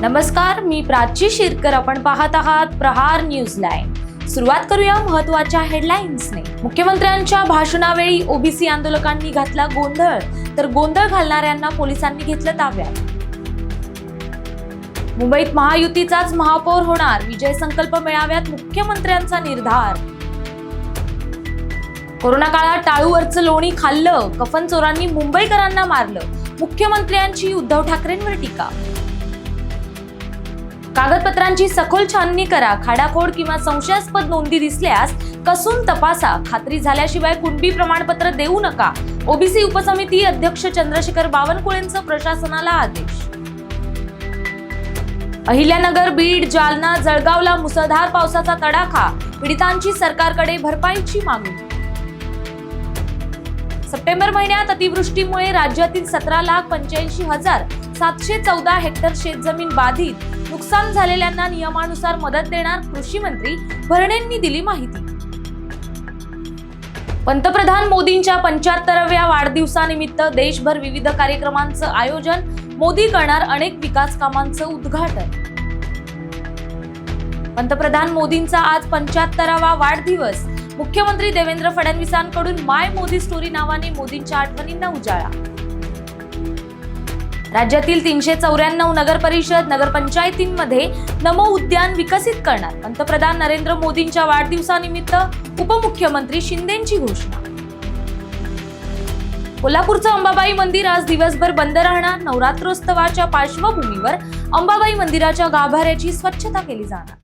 नमस्कार मी प्राची शिरकर. आपण पाहत आहात प्रहार न्यूज लाईन सुरुवात करूया महत्त्वाच्या हेडलाईन्सने. मुख्यमंत्र्यांच्या भाषणावेळी ओबीसी आंदोलकांनी घातला गोंधळ. तर गोंधळ घालणाऱ्यांना पोलिसांनी घेतलं ताब्यात. मुंबईत महायुतीचाच महापौर होणार. विजय संकल्प मेळाव्यात मुख्यमंत्र्यांचा निर्धार. कोरोना काळात टाळूवरचं लोणी खाल्लं. कफन चोरांनी मुंबईकरांना मारलं. मुख्यमंत्र्यांची उद्धव ठाकरेंवर टीका. कागदपत्रांची सखोल छाननी करा खाडाखोड किंवा संशयास्पद नोंदी दिसल्यास कसून तपासा. खात्री झाल्याशिवाय कुणबी प्रमाणपत्र देऊ नका. ओबीसी उपसमिती अध्यक्ष चंद्रशेखर बावनकुळेंचं प्रशासनाला आदेश. अहिल्यानगर बीड जालना जळगावला मुसळधार पावसाचा तडाखा. पीडितांची सरकारकडे भरपाईची मागणी. सप्टेंबर महिन्यात अतिवृष्टीमुळे राज्यातील सतरा लाख पंच्याऐंशी हजार सातशे चौदा हेक्टर शेतजमीन बाधित. नुकसान झालेल्यांना नियमानुसार मदत देणार कृषी मंत्री भरणेंनी दिली माहिती. पंतप्रधान मोदींच्या पंच्याहत्तराव्या वाढदिवसानिमित्त देशभर विविध कार्यक्रमांचं आयोजन मोदी करणार अनेक विकास कामांचं उद्घाटन. पंतप्रधान मोदींचा आज पंच्याहत्तरावा वाढदिवस. मुख्यमंत्री देवेंद्र फडणवीसांकडून माय मोदी स्टोरी नावाने मोदींच्या आठवणींना उजाळा. राज्यातील तीनशे चौऱ्याण्णव नगर परिषद नगरपंचायतींमध्ये नमो उद्यान विकसित करणार. पंतप्रधान नरेंद्र मोदींच्या वाढदिवसानिमित्त उपमुख्यमंत्री शिंदेची घोषणा. कोल्हापूरचं अंबाबाई मंदिर आज दिवसभर बंद राहणार. नवरात्रोत्सवाच्या पार्श्वभूमीवर अंबाबाई मंदिराच्या गाभाऱ्याची स्वच्छता केली जाणार.